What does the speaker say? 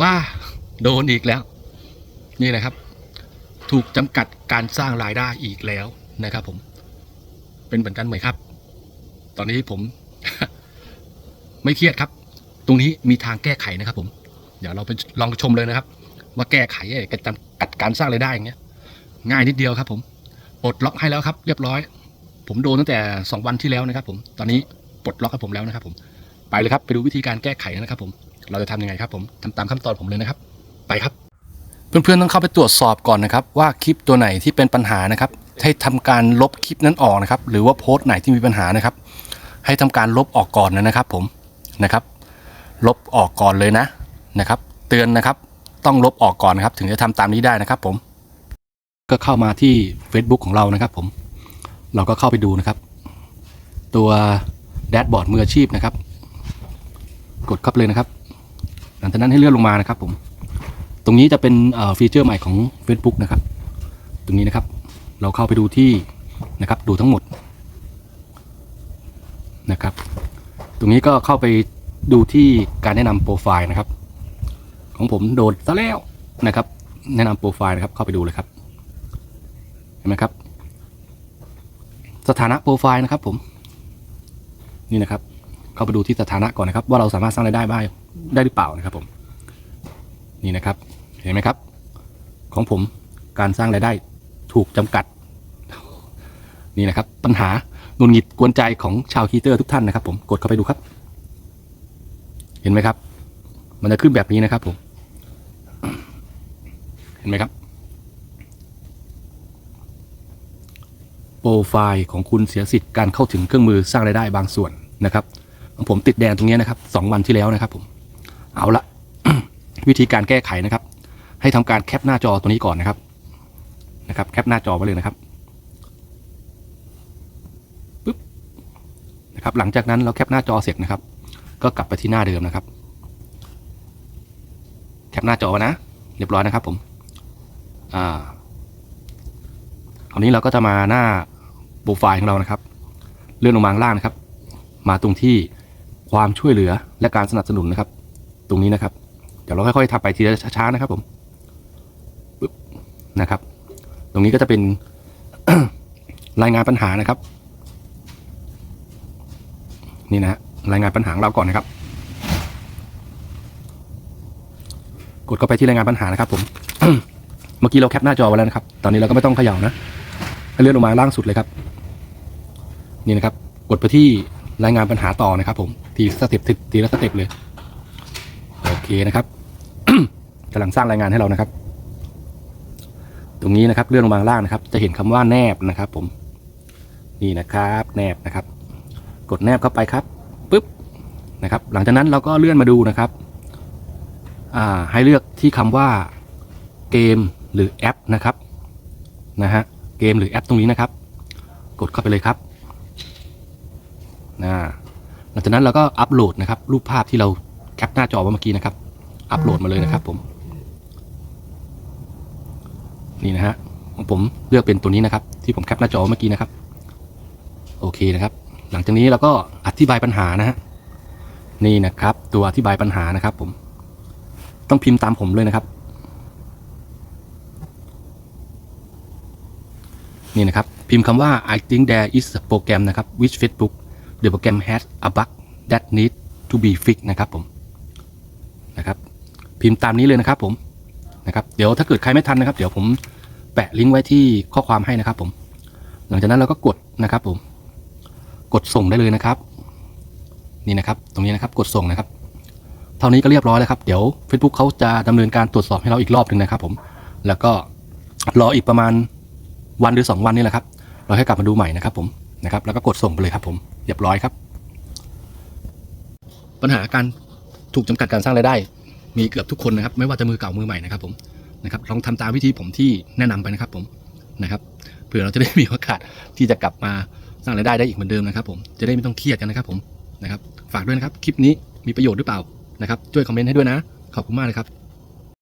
ว่าโดนอีกแล้ว นี่นะครับ ถูกจำกัดการสร้างรายได้อีกแล้วนะครับ ผม เป็นเหมือนกันไหมครับ ตอนนี้ผม ไม่เครียดครับ ตรงนี้มีทางแก้ไขนะครับ ผม เดี๋ยวเราไปลองชมเลยนะครับ ว่าแก้ไขการจำกัดการสร้างรายได้อย่างเงี้ย ง่ายนิดเดียวครับ ผมปลดล็อกให้แล้วครับ เรียบร้อย ผมโดนตั้งแต่สองวันที่แล้วนะครับ ผมตอนนี้ปลดล็อกให้ผมแล้วนะครับ ผมไปเลยครับ ไปดูวิธีการแก้ไขนะครับ ผม เราจะทำยังไงครับผมทำตามขั้นตอนผมเลยนะครับ ไปครับ เพื่อนๆต้องเข้าไปตรวจสอบก่อนนะครับ ว่าคลิปตัวไหนที่เป็นปัญหานะครับ ให้ทำการลบคลิปนั้นออกนะครับ หรือว่าโพสต์ไหนที่มีปัญหานะครับ ให้ทำการลบออกก่อนนะครับ ผมนะครับ ลบออกก่อนเลยนะนะครับ เตือนนะครับ ต้องลบออกก่อนนะครับ ถึงจะทำตามนี้ได้นะครับผมก็เข้ามาที่ Facebook ของเรานะครับ ผม เราก็เข้าไปดูนะครับ ตัวแดชบอร์ดมืออาชีพนะครับ กดเข้าไปเลยนะครับ หลังจากนั้นให้เลื่อนลงมานะครับ ผม ตรงนี้จะเป็นฟีเจอร์ใหม่ของ Facebook นะครับ ตรงนี้นะครับ เราเข้าไปดูที่นะครับ ดูทั้งหมดนะครับ ตรงนี้ก็เข้าไปดูที่การแนะนำโปรไฟล์นะครับ ของผมโดนซะแล้วนะครับ แนะนำโปรไฟล์นะครับเข้าไปดูเลยครับเห็นไหมครับ สถานะโปรไฟล์นะครับ ผม นี่นะครับ เข้าไปดูที่สถานะก่อนนะครับ ว่าเราสามารถสร้างรายได้บ้าง ได้หรือเปล่านะครับผม นี่นะครับ เห็นไหมครับ ของผมการสร้างรายได้ถูกจำกัด นี่นะครับ ปัญหาหงุนหงิดกวนใจของชาวคีเตอร์ทุกท่านนะครับ ผมกดเข้าไปดูครับ เห็นไหมครับ มันจะขึ้นแบบนี้นะครับผม เห็นไหมครับโปรไฟล์ของคุณเสียสิทธิ์การเข้าถึงเครื่องมือสร้างรายได้บางส่วนนะครับของผมติดแดงตรงนี้นะครับสองวันที่แล้วนะครับผม เอาละ วิธีการแก้ไขนะครับ ให้ทำการแคปหน้าจอตัวนี้ก่อนนะครับนะครับ แคปหน้าจอไว้เลยนะครับปึ๊บนะครับ หลังจากนั้นเราแคปหน้าจอเสร็จนะครับ ก็กลับไปที่หน้าเดิมนะครับ แคปหน้าจอไว้นะ เรียบร้อยนะครับ ผม อ่าคราวนี้เราก็จะมาหน้าโปรไฟล์ของเรานะครับ เลื่อนลงมาข้างล่างนะครับ มาตรงที่ความช่วยเหลือและการสนับสนุนนะครับ ตรงนี้นะครับ เดี๋ยวเราค่อยๆทำไปทีละช้าๆนะครับผมปึ๊บนะครับ ตรงนี้ก็จะเป็นรายงานปัญหานะครับ นี่นะรายงานปัญหาเราก่อนนะครับ กดเข้าไปที่รายงานปัญหานะครับ ผม เมื่อกี้เราแคปหน้าจอไว้แล้วนะครับ ตอนนี้เราก็ไม่ต้องเขย่านะเลื่อนลงมาล่างสุดเลยครับ นี่นะครับ กดไปที่รายงานปัญหาต่อนะครับ ผมทีสเต็ปทีละสเต็ปเลย เคนะครับกำลังสร้างรายงานให้เรานะครับ ตรงนี้นะครับเลื่อนลงมาล่างนะครับ จะเห็นคำว่าแนบนะครับ ผม นี่นะครับ แนบนะครับ กดแนบเข้าไปครับปึ๊บนะครับ หลังจากนั้นเราก็เลื่อนมาดูนะครับให้เลือกที่คำว่าเกมหรือแอปนะครับนะฮะเกมหรือแอปตรงนี้นะครับ กดเข้าไปเลยครับนะหลังจากนั้นเราก็อัปโหลดนะครับ รูปภาพที่เรา แคปหน้าจอไว้เมื่อกี้นะครับ อัปโหลดมาเลยนะครับ ผม นี่นะฮะผมเลือกเป็นตัวนี้นะครับ ที่ผมแคปหน้าจอเมื่อกี้นะครับ โอเคนะครับ หลังจากนี้เราก็อธิบายปัญหานะฮะนี่นะครับ ตัวอธิบายปัญหานะครับ ผม ต้องพิมพ์ตามผมเลยนะครับ นี่นะครับ พิมพ์คำว่า I think there is a program นะครับ which Facebook the program has a bug that needs to be fixed นะครับผม พิมพ์ตามนี้เลยนะครับผมนะครับเดี๋ยวถ้าเกิดใครไม่ทันนะครับ เดี๋ยวผมแปะลิงก์ไว้ที่ข้อความให้นะครับ ผม หลังจากนั้นเราก็กดนะครับ ผม กดส่งได้เลยนะครับ นี่นะครับ ตรงนี้นะครับ กดส่งนะครับ เท่านี้ก็เรียบร้อยแล้วครับ เดี๋ยว Facebook เขาจะดำเนินการตรวจสอบให้เราอีกรอบหนึ่งนะครับ ผม แล้วก็รออีกประมาณวันหรือ 2 วันนี่แหละครับ เราให้กลับมาดูใหม่นะครับ ผมนะครับ แล้วก็กดส่งไปเลยครับ ผมเรียบร้อยครับ ปัญหาการถูกจำกัดการสร้างรายได้ มีเกือบทุกคนนะครับ ไม่ว่าจะมือเก่ามือใหม่นะครับผมนะครับลองทำตามวิธีผมที่แนะนำไปนะครับผมนะครับเผื่อเราจะได้มีโอกาสที่จะกลับมาสร้างรายได้ได้อีกเหมือนเดิมนะครับ ผมจะได้ไม่ต้องเครียดกันนะครับ ผมนะครับ ฝากด้วยนะครับคลิปนี้มีประโยชน์หรือเปล่านะครับ ช่วยคอมเมนต์ให้ด้วยนะ ขอบคุณมากเลยครับ